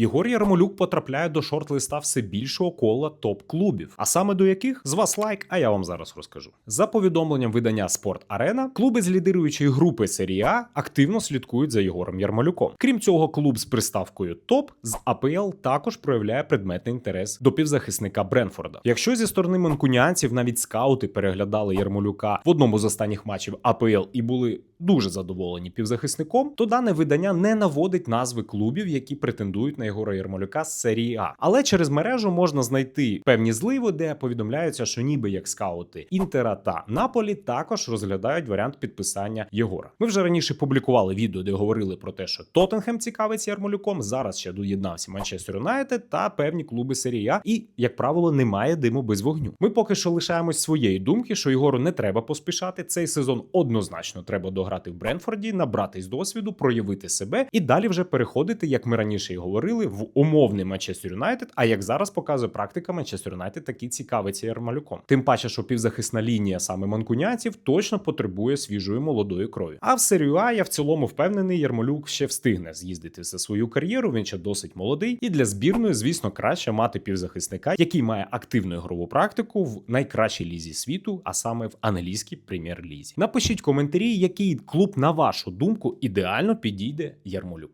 Ігор Ярмолюк потрапляє до шорт-листа все більшого кола топ-клубів. А саме до яких з вас лайк, а я вам зараз розкажу. За повідомленням видання Спорт Арена, клуби з лідируючої групи серії А активно слідкують за Єгором Ярмолюком. Крім цього, клуб з приставкою ТОП з АПЛ також проявляє предметний інтерес до півзахисника Бренфорда. Якщо зі сторони манкунянців навіть скаути переглядали Ярмолюка в одному з останніх матчів АПЛ і були дуже задоволені півзахисником, то дане видання не наводить назви клубів, які претендують на Єгора Ярмолюка з серії А. Але через мережу можна знайти певні зливи, де повідомляються, що ніби як скаути Інтера та Наполі також розглядають варіант підписання Єгора. Ми вже раніше публікували відео, де говорили про те, що Тоттенхем цікавиться Ярмолюком. Зараз ще доєднався Манчестер Юнайтед та певні клуби серії А. І, як правило, немає диму без вогню. Ми поки що лишаємось своєї думки, що Єгору не треба поспішати. Цей сезон однозначно треба дограти в Бренфорді, набратись досвіду, проявити себе і далі вже переходити, як ми раніше і говорили, в умовний Манчестер Юнайтед. А як зараз показує практика, Манчестер Юнайтед таки цікавиться Ярмолюком. Тим паче, що півзахисна лінія саме манкунянців точно потребує свіжої молодої крові. А в серію А я в цілому впевнений, Ярмолюк ще встигне з'їздити за свою кар'єру. Він ще досить молодий, і для збірної, звісно, краще мати півзахисника, який має активну ігрову практику в найкращій лізі світу, а саме в англійській прем'єр-лізі. Напишіть коментарі, який клуб, на вашу думку, ідеально підійде Ярмолюку.